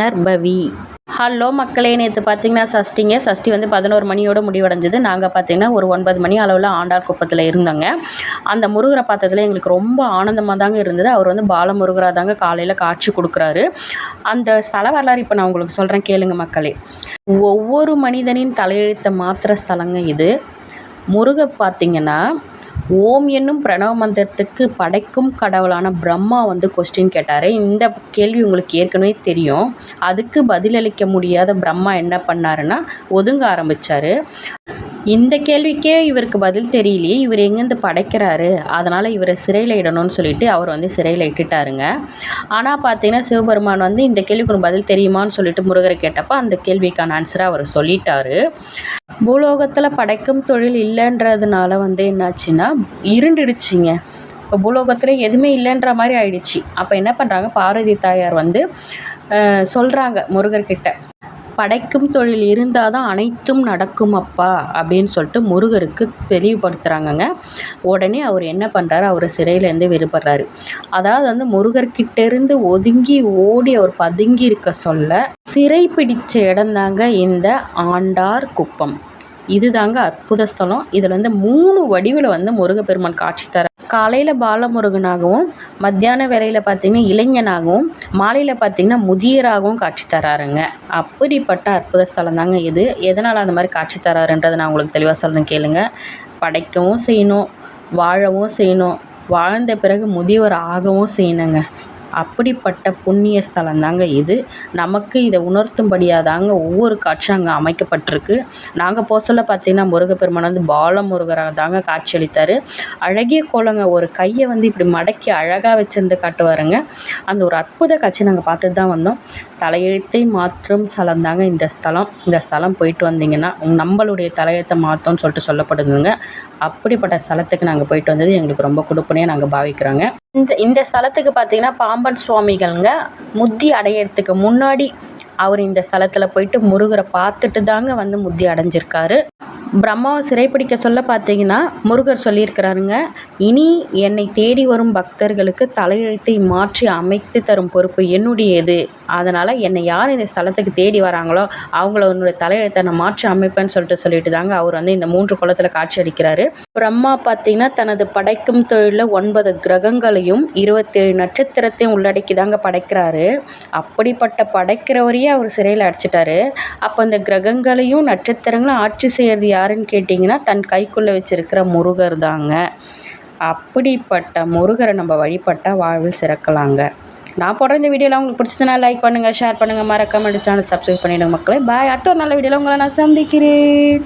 நர்பவி. Hello மக்களே நேற்று பார்த்தீங்கன்னா சஷ்டிங்க. சஷ்டி வந்து பதினோரு மணியோட முடிவடைஞ்சது. நாங்கள் பார்த்தீங்கன்னா ஒரு ஒன்பது மணி அளவில் ஆண்டாள் குப்பத்தில் இருந்தோங்க. அந்த முருகரை பார்த்ததுல எங்களுக்கு ரொம்ப ஆனந்தமாக தாங்க இருந்தது. அவர் வந்து பாலமுருகராக தாங்க காலையில் காட்சி கொடுக்குறாரு. அந்த ஸ்தல வரலாறு இப்போ நான் உங்களுக்கு சொல்கிறேன் கேளுங்க மக்களே. ஒவ்வொரு மனிதனின் தலையெழுத்த மாத்திர ஸ்தலங்க இது. முருக பார்த்தீங்கன்னா ஓம் என்னும் பிரணவ மந்திரத்துக்கு படைக்கும் கடவுளான பிரம்மா வந்து கொஸ்டின் கேட்டார். இந்த கேள்வி உங்களுக்கு ஏற்கனவே தெரியும். அதுக்கு பதிலளிக்க முடியாத பிரம்மா என்ன பண்ணாருன்னா ஒதுங்க ஆரம்பித்தார் இந்த கேள்விக்கே இவருக்கு பதில் தெரியலையே இவர் எங்கேருந்து படைக்கிறாரு? அதனால் இவரை சிறையில் இடணும்னு சொல்லிட்டு அவர் வந்து சிறையில் இட்டுட்டாருங்க. ஆனால் பார்த்தீங்கன்னா சிவபெருமான் வந்து இந்த கேள்விக்கு ஒரு பதில் தெரியுமான்னு சொல்லிட்டு முருகரை கேட்டப்போ அந்த கேள்விக்கான ஆன்சரை அவர் சொல்லிட்டாரு. பூலோகத்தில் படைக்கும் தொழில் இல்லைன்றதுனால வந்து என்னாச்சுன்னா இருண்டுடுச்சிங்க. இப்போ பூலோகத்தில் எதுவுமே இல்லைன்ற மாதிரி ஆயிடுச்சு. அப்போ என்ன பண்ணுறாங்க பார்வதி தாயார் வந்து சொல்கிறாங்க முருகர்கிட்ட. படைக்கும் தொழில் இருந்தால் தான் அனைத்தும் நடக்கும் அப்பா அப்படின்னு சொல்லிட்டு முருகருக்கு தெளிவுபடுத்துகிறாங்கங்க உடனே அவர் என்ன பண்ணுறாரு அவர் சிறையிலேருந்து விடுபடுறாரு. அதாவது வந்து முருகர்கிட்டேருந்து ஒதுங்கி ஓடி அவர் பதுங்கி இருக்க சொல்ல சிறை பிடித்த இடம்தாங்க இந்த ஆண்டார் குப்பம். இதுதாங்க அற்புத ஸ்தலம். இதில் வந்து மூணு வடிவில் வந்து முருகப்பெருமான் காட்சி தர காலையில் பாலமுருகனாகவும் மத்தியான வேலையில் பார்த்திங்கன்னா இளைஞனாகவும் மாலையில் பார்த்திங்கன்னா முதியராகவும் காட்சி தராருங்க. அப்படிப்பட்ட அற்புத ஸ்தலம் தாங்க இது. எதனால் அந்த மாதிரி காட்சி தராருன்றதை நான் உங்களுக்கு தெளிவாக சொல்லணும் கேளுங்க. படைக்கவும் செய்யணும் வாழவும் செய்யணும். வாழ்ந்த பிறகு முதியவர் ஆகவும் செய்யணுங்க. அப்படிப்பட்ட புண்ணிய ஸ்தலம் தாங்க இது. நமக்கு இதை உணர்த்தும்படியாக தாங்க ஒவ்வொரு காட்சியும் அங்கே அமைக்கப்பட்டிருக்கு. நாங்கள் போக சொல்ல பார்த்தீங்கன்னா முருகப்பெருமான் வந்து பால முருகராக தாங்க காட்சியளித்தார். அழகிய கோலங்க ஒரு கையை வந்து இப்படி மடக்கி அழகாக வச்சிருந்து காட்டுவாருங்க. அந்த ஒரு அற்புத காட்சி நாங்கள் பார்த்துட்டு தான் வந்தோம். தலையெழுத்தை மாற்றும் ஸ்தலம் தாங்க இந்த ஸ்தலம். இந்த ஸ்தலம் போயிட்டு வந்தீங்கன்னா நம்மளுடைய தலையெழுத்தை மாற்றோம்னு சொல்லிட்டு சொல்லப்படுதுங்க. அப்படிப்பட்ட ஸ்தலத்துக்கு நாங்கள் போயிட்டு வந்தது எங்களுக்கு ரொம்ப கொடுப்பனையாக நாங்கள் பாவிக்கிறோங்க. இந்த இந்த ஸ்தலத்துக்கு பார்த்தீங்கன்னா பாம்பன் சுவாமிகள்ங்க முத்தி அடையிறதுக்கு முன்னாடி அவர் இந்த ஸ்தலத்தில் போயிட்டு முருகரை பார்த்துட்டு தாங்க வந்து முத்தி அடைஞ்சிருக்காரு. பிரம்மாவை சிறைப்பிடிக்க சொல்ல பார்த்தீங்கன்னா முருகர் சொல்லியிருக்கிறாருங்க இனி என்னை தேடி வரும் பக்தர்களுக்கு தலையெழுத்தை மாற்றி அமைத்து தரும் பொறுப்பு என்னுடையது. அதனால் என்னை யார் இந்த ஸ்தலத்துக்கு தேடி வராங்களோ அவங்கள உன்னுடைய தலையெழுத்தை நான் மாற்றி அமைப்பேன்னு சொல்லிட்டு சொல்லிட்டு தாங்க அவர் வந்து இந்த மூன்று குளத்தில் காட்சி அளிக்கிறாரு. பிரம்மா பார்த்தீங்கன்னா தனது படைக்கும் தொழிலில் ஒன்பது கிரகங்களையும் இருபத்தேழு நட்சத்திரத்தையும் உள்ளடக்கி தாங்க படைக்கிறாரு. அப்படிப்பட்ட படைக்கிறவரையே அவர் சிறையில் அடிச்சிட்டாரு. அப்போ அந்த கிரகங்களையும் நட்சத்திரங்களும் ஆட்சி செய்கிறது யாருன்னு கேட்டிங்கன்னா தன் கைக்குள்ளே வச்சுருக்கிற முருகர் தாங்க. அப்படிப்பட்ட முருகரை நம்ம வழிபட்டால் வாழ்வில் சிறக்கலாங்க. நான் போடுற இந்த வீடியோலாம் உங்களுக்கு பிடிச்சதுனா லைக் பண்ணுங்கள் ஷேர் பண்ணுங்கள் மறக்காமல் சேனல் சப்ஸ்கிரைப் பண்ணிவிடுங்க மக்களே. பாய் அடுத்த ஒரு நல்ல வீடியோவில் உங்களை நான் சந்திக்கிறேன்.